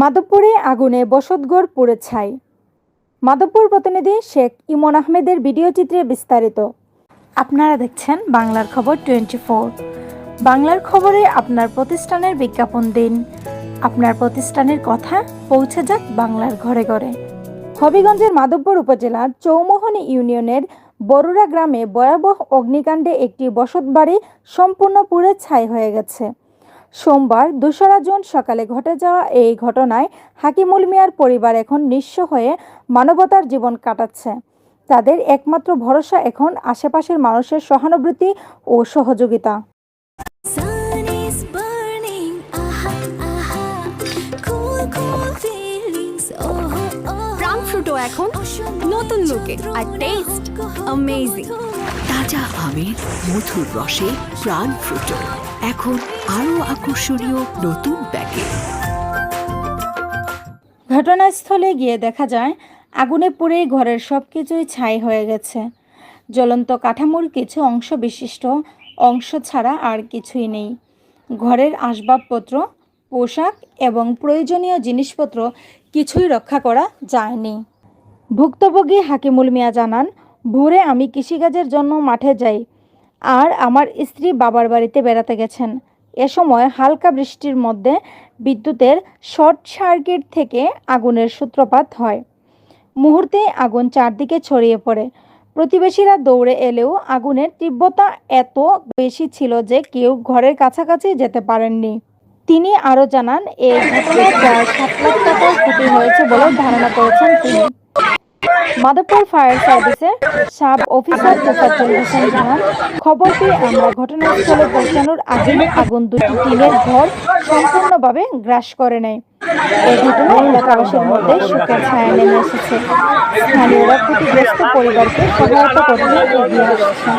মাধবপুরে আগুনে বসতঘর পুড়ে ছাই। মাধবপুর প্রতিনিধি শেখ ইমন আহমেদের ভিডিও চিত্রে বিস্তারিত। আপনারা দেখছেন বাংলার খবর টোয়েন্টি বাংলার খবরে আপনার প্রতিষ্ঠানের বিজ্ঞাপন দিন। আপনার প্রতিষ্ঠানের কথা পৌঁছে যাক বাংলার ঘরে ঘরে। হবিগঞ্জের মাধবপুর উপজেলার চৌমোহনী ইউনিয়নের বরুড়া গ্রামে ভয়াবহ অগ্নিকাণ্ডে একটি বসতবাড়ি সম্পূর্ণ পুড়ে ছাই হয়ে গেছে। সোমবার দোসরা জুন সকালে ঘটে যাওয়া এই ঘটনায় হাকিমুল মিয়ার পরিবার এখন নিঃস্ব হয়ে মানবতার জীবন কাটাচ্ছে তাদের একমাত্র ভরসা এখন আশেপাশের মানুষের সহানুভূতি ও সহযোগিতা oh, oh. ফ্রুটো এখন নতুন লুকে আর টেস্ট অ্যামেজিং তাজা আমের, মধুর রসে প্রাণ ফ্রুটো এখন আরও আকর্ষণীয় নতুন প্যাকেট ঘটনাস্থলে গিয়ে দেখা যায়, আগুনে পুড়ে ঘরের সব কিছুই ছাই হয়ে গেছে। জ্বলন্ত কাঠামোর কিছু অংশ বিশিষ্ট, অংশ ছাড়া আর কিছুই নেই। ঘরের আসবাবপত্র, পোশাক এবং প্রয়োজনীয় জিনিসপত্র কিছুই রক্ষা করা যায়নি। ভুক্তভোগী হাকিমুল মিয়া জানান ভোরে আমি কৃষিকাজের জন্য মাঠে যাই আর আমার স্ত্রী বাবার বাড়িতে বেড়াতে গেছেন। এ সময় হালকা বৃষ্টির মধ্যে বিদ্যুতের শর্ট সার্কিট থেকে আগুনের সূত্রপাত হয়। মুহূর্তে আগুন চারদিকে ছড়িয়ে পড়ে। প্রতিবেশীরা দৌড়ে এলেও আগুনের তীব্রতা এত বেশি ছিল যে কেউ ঘরের কাছাকাছি যেতে পারেননি। তিনি আরও জানান এই ঘটনায় প্রায় সাত লাখ টাকার ক্ষতি হয়েছে বলে ধারণা করেছেন তিনি। মাধবপুর ফায়ার সার্ভিসে সাব অফিসার তোফাজ্জল হোসেন জানান, খবর পেয়ে আমরা ঘটনাস্থলে পৌঁছানোর আগে আগুন দুটি টিনের ঘর সম্পূর্ণভাবে গ্রাস করে নেয়। এই মধ্যে ছায়া এসেছে। পরিবারকে সহায়তা করতে এগিয়ে আসছে।